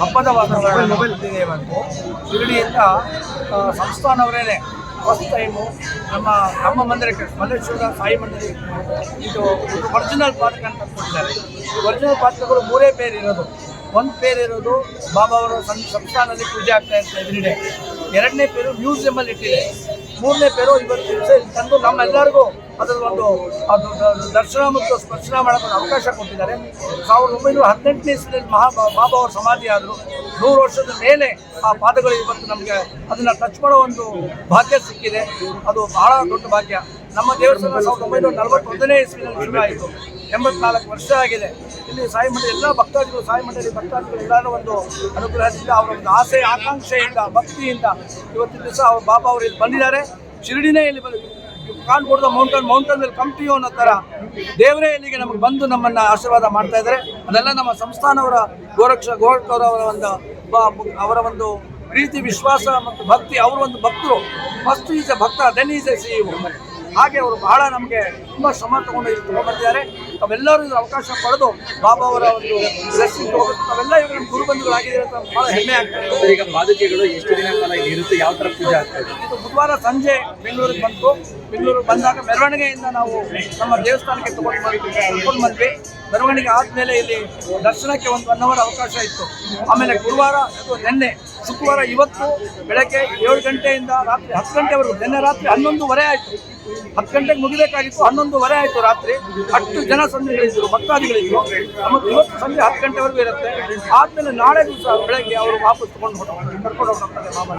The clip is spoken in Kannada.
ಹಬ್ಬದ ವಾತಾವರಣ. ಬಂದಿದೆ ಇವತ್ತು ಶಿರಡಿಯಿಂದ ಸಂಸ್ಥಾನವರೇ ಫಸ್ಟ್ ಟೈಮು ನಮ್ಮ ನಮ್ಮ ಮಂದಿರಕ್ಕೆ, ಮಲ್ಲೇಶ್ವರ ಸಾಯಿ ಮಂದಿರ ಇದು ಒರಿಜಿನಲ್ ಪಾದಕ ಅಂತ ಕೊಟ್ಟಿದ್ದಾರೆ. ಒರಿಜಿನಲ್ ಪಾತ್ರಗಳು ಮೂರೇ ಪೇರ್ ಇರೋದು. ಒಂದು ಪೇರ್ ಇರೋದು ಬಾಬಾ ಅವರು ಸಂಸ್ಥಾನದಲ್ಲಿ ಪೂಜೆ ಆಗ್ತಾ ಇರ್ತದೆ ಡೇ ಎರಡನೇ ಪೇರು ಮ್ಯೂಸಿಯಮಲ್ಲಿ ಇಟ್ಟಿದೆ ಮೂರನೇ ಪೇರು ಇವತ್ತು ತಂದು ನಮ್ಮೆಲ್ಲರಿಗೂ ಅದರ ಒಂದು ದರ್ಶನ ಮತ್ತು ಸ್ಪರ್ಶನ ಮಾಡೋಕ್ಕೆ ಒಂದು ಅವಕಾಶ ಕೊಟ್ಟಿದ್ದಾರೆ. ಸಾವಿರದ ಒಂಬೈನೂರ ಹದಿನೆಂಟನೇ ಇಸ್ವಿಯಲ್ಲಿ ಮಹಾ ಬಾಬಾ ಅವರ ಸಮಾಧಿ ಆದರು ನೂರು ವರ್ಷದ ಮೇಲೆ ಆ ಪಾದಗಳು ಇವತ್ತು ನಮಗೆ ಅದನ್ನು ಟಚ್ ಮಾಡೋ ಒಂದು ಭಾಗ್ಯ ಸಿಕ್ಕಿದೆ. ಅದು ಬಹಳ ದೊಡ್ಡ ಭಾಗ್ಯ. ನಮ್ಮ ದೇವಸ್ಥಾನ ಸಾವಿರದ ಒಂಬೈನೂರ ನಲವತ್ತೊಂದನೇ ಇಸ್ವಿನಲ್ಲಿ ಶುರು ಆಯಿತು. ಎಂಬತ್ನಾಲ್ಕು ವರ್ಷ ಆಗಿದೆ. ಇಲ್ಲಿ ಸಾಯಿ ಮಂಡಳಿ, ಎಲ್ಲ ಭಕ್ತಾದಿಗಳು ಸಾಯಿ ಮಂಡಳಿ ಭಕ್ತಾದಿಗಳು ಎಲ್ಲರ ಒಂದು ಅನುಗ್ರಹದಿಂದ ಅವರ ಒಂದು ಆಸೆ, ಆಕಾಂಕ್ಷೆಯಿಂದ, ಭಕ್ತಿಯಿಂದ ಇವತ್ತಿನ ದಿವಸ ಅವ್ರ ಬಾಬಾ ಅವರು ಇಲ್ಲಿ ಬಂದಿದ್ದಾರೆ. ಶಿರಡಿನೇ ಇಲ್ಲಿ ಬಂದು ಕಾನ್ ಕೊಡದ ಮೌಂಟನ್ ಮೌಂಟನ್ ಮೇಲೆ ಕಮ್ ಟು ಯು ಅನ್ನೋ ಥರ ದೇವರೇ ಇಲ್ಲಿಗೆ ನಮಗೆ ಬಂದು ನಮ್ಮನ್ನು ಆಶೀರ್ವಾದ ಮಾಡ್ತಾ ಇದ್ದಾರೆ ಅದೆಲ್ಲ ನಮ್ಮ ಸಂಸ್ಥಾನವರ ಗೋರಕ್ಷ ಅವರ ಒಂದು ಅವರ ಒಂದು ಪ್ರೀತಿ, ವಿಶ್ವಾಸ ಮತ್ತು ಭಕ್ತಿ, ಅವರ ಒಂದು ಭಕ್ತರು. First is a bhakta then is a C ಹಾಗೆ ಅವರು ಬಹಳ ನಮಗೆ ತುಂಬ ಶ್ರಮ ತಗೊಂಡು ಇಲ್ಲಿ ತಗೊಂಡ್ಬಂದಿದ್ದಾರೆ ತಾವೆಲ್ಲರೂ ಇದ್ರ ಅವಕಾಶ ಪಡೆದು ಬಾಬಾ ಅವರ ಒಂದು ಬ್ಲೆಸ್ಸಿಂಗ್ ತಗೋಬೇಕು ತಾವೆಲ್ಲ ಇವರು ನಮ್ಮ ಗುರುಬಂಧುಗಳಾಗಿದ್ದಾರೆ ಅಂತ ಬಹಳ ಹೆಮ್ಮೆ ಆಗ್ತದೆ. ಈಗ ಪಾದುಕೆಗಳು ಎಷ್ಟು ದಿನ ಕಾಲ ಇಲ್ಲಿ ಇರುತ್ತೆ? ಯಾವ ತರ ಪೂಜೆ ಆಗ್ತದೆ? ಇದು ಬುಧವಾರ ಸಂಜೆ ಬೆಂಗಳೂರಿಗೆ ಬಂತು. ಬೆಂಗಳೂರಿಗೆ ಬಂದಾಗ ಮೆರವಣಿಗೆಯಿಂದ ನಾವು ನಮ್ಮ ದೇವಸ್ಥಾನಕ್ಕೆ ತಗೊಂಡು ಬಂದ್ವಿ. ತಗೊಂಡು ಬಂದ್ವಿ. ಮೆರವಣಿಗೆ ಆದಮೇಲೆ ಇಲ್ಲಿ ದರ್ಶನಕ್ಕೆ ಒಂದು ಒನ್ ಅವರ್ ಅವಕಾಶ ಇತ್ತು. ಆಮೇಲೆ ಗುರುವಾರ ಅದು ನಿನ್ನೆ ಶುಕ್ರವಾರ ಇವತ್ತು ಬೆಳಗ್ಗೆ ಏಳು ಗಂಟೆಯಿಂದ ರಾತ್ರಿ ಹತ್ತು ಗಂಟೆವರೆಗೂ ನಿನ್ನೆ ರಾತ್ರಿ ಹನ್ನೊಂದುವರೆ ಆಯಿತು. ಹತ್ತು ಗಂಟೆಗೆ ಮುಗಿಬೇಕಾಗಿತ್ತು. ಒಂದೂವರೆ ಆಯಿತು ರಾತ್ರಿ. ಅಷ್ಟು ಜನ ಸಂದಿಗಳಿದ್ರು ಭಕ್ತಾದಿಗಳಿದ್ರು ನಮಗೆ ಇವತ್ತು ಸಂಜೆ ಹತ್ತು ಗಂಟೆವರೆಗೂ ಇರುತ್ತೆ. ಆದಮೇಲೆ ನಾಳೆ ದಿವಸ ಬೆಳಗ್ಗೆ ಅವರು ವಾಪಸ್ ತಗೊಂಡು ಹೋಗ್ತಾರೆ ಕರ್ಕೊಂಡು ಹೋಗ್ತಾರೆ ಬಾಬಾ